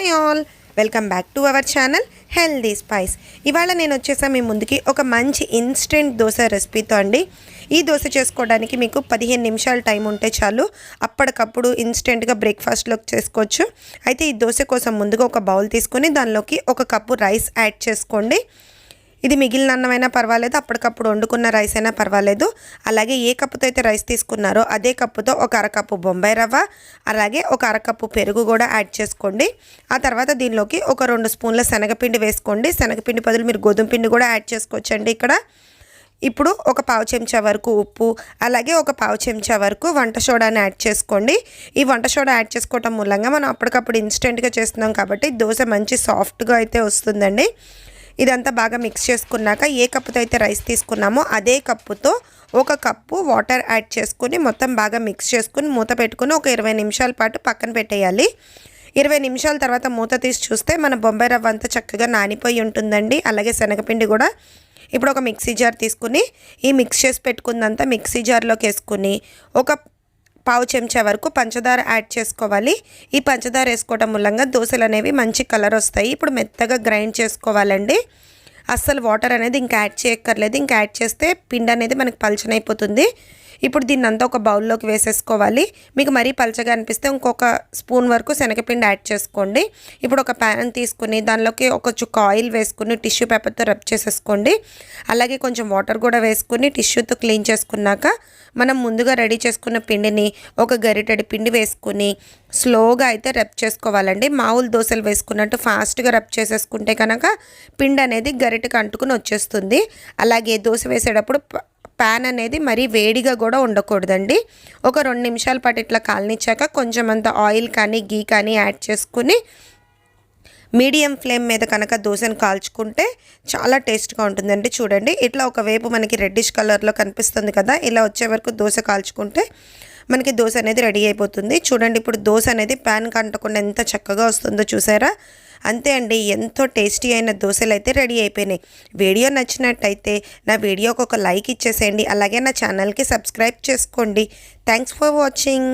Hi all. Welcome back to our channel healthy spice. ఇవాళ నేను వచ్చేసా మీ ముందుకి ఒక మంచి ఇన్స్టెంట్ దోశ రెసిపీతో అండి. ఈ దోశ చేసుకోవడానికి మీకు పదిహేను నిమిషాలు టైం ఉంటే చాలు. అప్పటికప్పుడు ఇన్స్టెంట్గా బ్రేక్ఫాస్ట్లోకి చేసుకోవచ్చు. అయితే ఈ దోశ కోసం ముందుగా ఒక బౌల్ తీసుకొని దానిలోకి ఒక కప్పు రైస్ యాడ్ చేసుకోండి. ఇది మిగిలిన అన్నమైనా పర్వాలేదు అప్పటికప్పుడు వండుకున్న రైస్ అయినా పర్వాలేదు. అలాగే ఏ కప్పుతో అయితే రైస్ తీసుకున్నారో అదే కప్పుతో ఒక అరకప్పు బొంబాయి రవ్వ అలాగే ఒక అరకప్పు పెరుగు కూడా యాడ్ చేసుకోండి. ఆ తర్వాత దీనిలోకి ఒక రెండు స్పూన్ల శనగపిండి వేసుకోండి. శనగపిండి బదులు మీరు గోధుమ పిండి కూడా యాడ్ చేసుకోవచ్చండి ఇక్కడ. ఇప్పుడు ఒక పావు చెంచా వరకు ఉప్పు అలాగే ఒక పావు చెంచా వరకు వంట సోడాని యాడ్ చేసుకోండి. ఈ వంట సోడా యాడ్ చేసుకోవటం మూలంగా మనం అప్పటికప్పుడు ఇన్స్టెంట్గా చేస్తున్నాం కాబట్టి దోశ మంచి సాఫ్ట్గా అయితే వస్తుందండి. ఇదంతా బాగా మిక్స్ చేసుకున్నాక ఏ కప్పుతో అయితే రైస్ తీసుకున్నామో అదే కప్పుతో ఒక కప్పు వాటర్ యాడ్ చేసుకుని మొత్తం బాగా మిక్స్ చేసుకుని మూత పెట్టుకుని ఒక ఇరవై నిమిషాల పాటు పక్కన పెట్టేయాలి. ఇరవై నిమిషాల తర్వాత మూత తీసి చూస్తే మన బొంబాయి రవ్వ అంతా చక్కగా నానిపోయి ఉంటుందండి. అలాగే శనగపిండి కూడా ఇప్పుడు ఒక మిక్సీ జార్ తీసుకుని ఈ మిక్స్ చేసి పెట్టుకుందంతా మిక్సీ జార్లోకి వేసుకుని ఒక పావు చెంచా వరకు పంచదార యాడ్ చేసుకోవాలి. ఈ పంచదార వేసుకోవడం మూలంగా దోశలు అనేవి మంచి కలర్ వస్తాయి. ఇప్పుడు మెత్తగా గ్రైండ్ చేసుకోవాలండి. అస్సలు వాటర్ అనేది ఇంకా యాడ్ చేయక్కర్లేదు. ఇంకా యాడ్ చేస్తే పిండి అనేది మనకి అయిపోతుంది. ఇప్పుడు దీన్ని అంతా ఒక బౌల్లోకి వేసేసుకోవాలి. మీకు మరీ పలచగా అనిపిస్తే ఇంకొక స్పూన్ వరకు శనగపిండి యాడ్ చేసుకోండి. ఇప్పుడు ఒక ప్యాన్ తీసుకుని దానిలోకి ఒక చుక్క ఆయిల్ వేసుకుని టిష్యూ పేపర్తో రబ్ చేసేసుకోండి. అలాగే కొంచెం వాటర్ కూడా వేసుకుని టిష్యూతో క్లీన్ చేసుకున్నాక మనం ముందుగా రెడీ చేసుకున్న పిండిని ఒక గరిటెడి పిండి వేసుకుని స్లోగా అయితే రెప్ చేసుకోవాలండి. మామూలు దోశలు వేసుకున్నట్టు ఫాస్ట్గా రెప్ చేసేసుకుంటే కనుక పిండి అనేది గరిటకు అంటుకుని వచ్చేస్తుంది. అలాగే దోశ వేసేటప్పుడు ప్యాన్ అనేది మరీ వేడిగా కూడా ఉండకూడదండి. ఒక రెండు నిమిషాల పాటు ఇట్లా కాలనిచ్చాక కొంచెం అంత ఆయిల్ కానీ గీ కానీ యాడ్ చేసుకుని మీడియం ఫ్లేమ్ మీద కనుక దోశను కాల్చుకుంటే చాలా టేస్ట్గా ఉంటుందండి. చూడండి ఇట్లా ఒకవైపు మనకి రెడ్డిష్ కలర్లో కనిపిస్తుంది కదా ఇలా వచ్చే వరకు దోశ కాల్చుకుంటే మనకి దోశ అనేది రెడీ అయిపోతుంది. చూడండి ఇప్పుడు దోశ అనేది ప్యాన్ కంటకుండా ఎంత చక్కగా వస్తుందో చూసారా? అంతే అండి ఎంతో టేస్టీ అయిన దోశలు అయితే రెడీ అయిపోయినాయి. వీడియో నచ్చినట్టయితే నా వీడియోకి ఒక లైక్ ఇచ్చేసేయండి. అలాగే నా ఛానల్కి సబ్స్క్రైబ్ చేసుకోండి. Thanks for watching